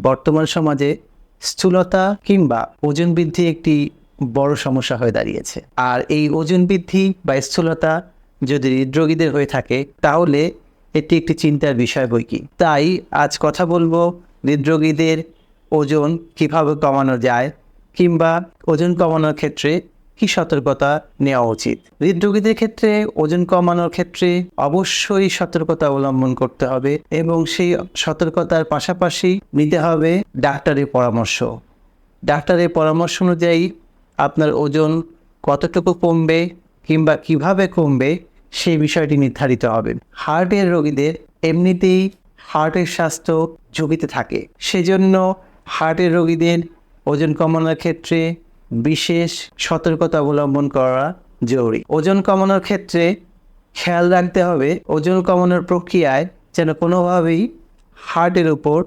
বর্তমান সমাজে স্থূলতা কিংবা ওজন বৃদ্ধি একটি বড় সমস্যা হয়ে দাঁড়িয়েছে। আর এই ওজন বৃদ্ধি বা স্থূলতা যদি হৃদরোগীদের হয়ে থাকে, তাহলে এটি একটি চিন্তার বিষয় বই কি? তাই আজ কথা বলব হৃদরোগীদের ওজন কীভাবে কমানো যায় কিংবা ওজন কমানোর ক্ষেত্রে কি সতর্কতা নেওয়া উচিত? হৃদরোগীদের ক্ষেত্রে, ওজন কমানোর ক্ষেত্রে অবশ্যই সতর্কতা অবলম্বন করতে হবে এবং সেই সতর্কতার পাশাপাশি নিতে হবে ডাক্তারের পরামর্শ। ডাক্তারের পরামর্শ অনুযায়ী আপনার ওজন কতটুকু কমবে কিংবা কীভাবে কমবে সেই বিষয়টি নির্ধারিত হবে। হার্টের রোগীদের এমনিতেই হার্টের স্বাস্থ্য ঝুঁকিতে থাকে। সেজন্য হার্টের রোগীদের ওজন কমানোর ক্ষেত্রে বিশেষ সতর্কতা অবলম্বন করা জরুরি। ওজন কমানোর ক্ষেত্রে খেয়াল রাখতে হবে, ওজন কমানোর প্রক্রিয়ায় যেন কোনোভাবেই হার্টের উপর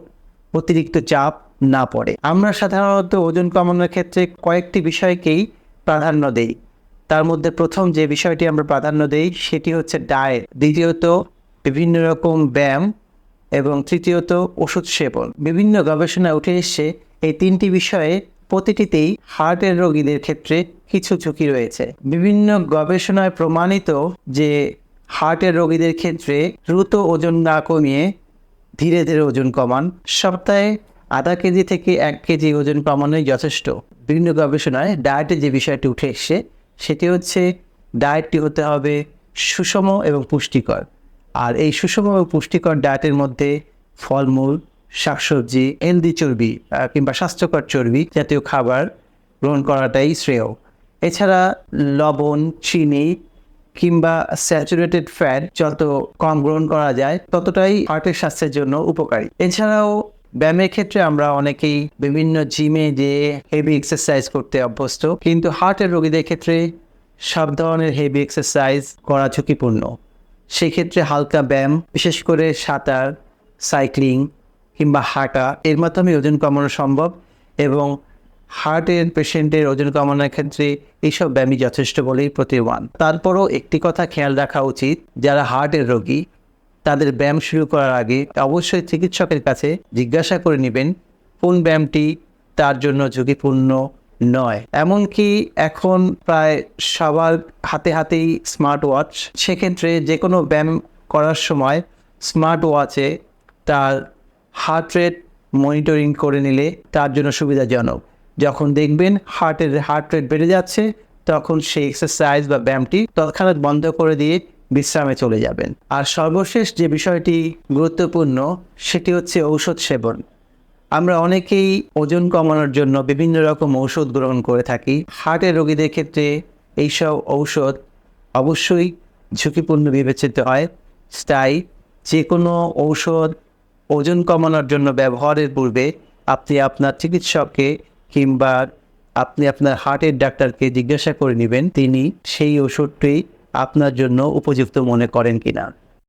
অতিরিক্ত চাপ না পড়ে। আমরা সাধারণত ওজন কমানোর ক্ষেত্রে কয়েকটি বিষয়কেই প্রাধান্য দেই। তার মধ্যে প্রথম যে বিষয়টি আমরা প্রাধান্য দেই, সেটি হচ্ছে ডায়েট। দ্বিতীয়ত, বিভিন্ন রকম ব্যায়াম। এবং তৃতীয়ত, ওষুধ সেবন। বিভিন্ন গবেষণায় উঠে এসছে, এই তিনটি বিষয়ে প্রতিটিতেই হার্টের রোগীদের ক্ষেত্রে কিছু ঝুঁকি রয়েছে। বিভিন্ন গবেষণায় প্রমাণিত যে হার্টের রোগীদের ক্ষেত্রে দ্রুত ওজন না কমিয়ে ধীরে ধীরে ওজন কমান। সপ্তাহে আধা কেজি থেকে এক কেজি ওজন কমানোই যথেষ্ট। বিভিন্ন গবেষণায় ডায়েটে যে বিষয়টি উঠে এসছে, সেটি হচ্ছে ডায়েটটি হতে হবে সুষম এবং পুষ্টিকর। আর এই সুষম এবং পুষ্টিকর ডায়েটের মধ্যে ফলমূল শাকসবজি, হেলদি চর্বি কিংবা স্বাস্থ্যকর চর্বি জাতীয় খাবার গ্রহণ করাটাই শ্রেয়। এছাড়া লবণ, চিনি কিংবা স্যাচুরেটেড ফ্যাট যত কম গ্রহণ করা যায়, ততটাই হার্টের স্বাস্থ্যের জন্য উপকারী। এছাড়াও ব্যায়ামের ক্ষেত্রে আমরা অনেকেই বিভিন্ন জিমে যে হেভি এক্সারসাইজ করতে অভ্যস্ত, কিন্তু হার্টের রোগীদের ক্ষেত্রে সব ধরনের হেভি এক্সারসাইজ করা ঝুঁকিপূর্ণ। সেক্ষেত্রে হালকা ব্যায়াম, বিশেষ করে সাঁতার সাইক্লিং কিংবা হাঁটা এর মাধ্যমে ওজন কমানো সম্ভব এবং হার্টের পেশেন্টের ওজন কমানোর ক্ষেত্রে এইসব ব্যায়ামই যথেষ্ট বলেই প্রতীয়মান। তারপরও একটি কথা খেয়াল রাখা উচিত, যারা হার্টের রোগী, তাদের ব্যায়াম শুরু করার আগে অবশ্যই চিকিৎসকের কাছে জিজ্ঞাসা করে নেবেন, কোন ব্যায়ামটি তার জন্য ঝুঁকিপূর্ণ নয়। এমনকি এখন প্রায় সবার হাতে হাতেই স্মার্ট ওয়াচ সেক্ষেত্রে যে কোনো ব্যায়াম করার সময় স্মার্ট ওয়াচে তার হার্ট রেট মনিটরিং করে নিলে তার জন্য সুবিধাজনক। যখন দেখবেন হার্টের হার্ট রেট বেড়ে যাচ্ছে, তখন সেই এক্সারসাইজ বা ব্যায়ামটি তৎক্ষণাৎ বন্ধ করে দিয়ে বিশ্রামে চলে যাবেন। আর সর্বশেষ যে বিষয়টি গুরুত্বপূর্ণ, সেটি হচ্ছে ঔষধ সেবন। আমরা অনেকেই ওজন কমানোর জন্য বিভিন্ন রকম ঔষধ গ্রহণ করে থাকি। হার্টের রোগীদের ক্ষেত্রে এইসব ঔষধ অবশ্যই ঝুঁকিপূর্ণ বিবেচিত হয়। তাই যে কোনো ঔষধ ওজন কমানোর জন্য ব্যবহারের পূর্বে আপনি আপনার চিকিৎসককে কিংবা আপনি আপনার হার্টের ডাক্তারকে জিজ্ঞাসা করে নেবেন, তিনি সেই ওষুধটি আপনার জন্য উপযুক্ত মনে করেন কিনা।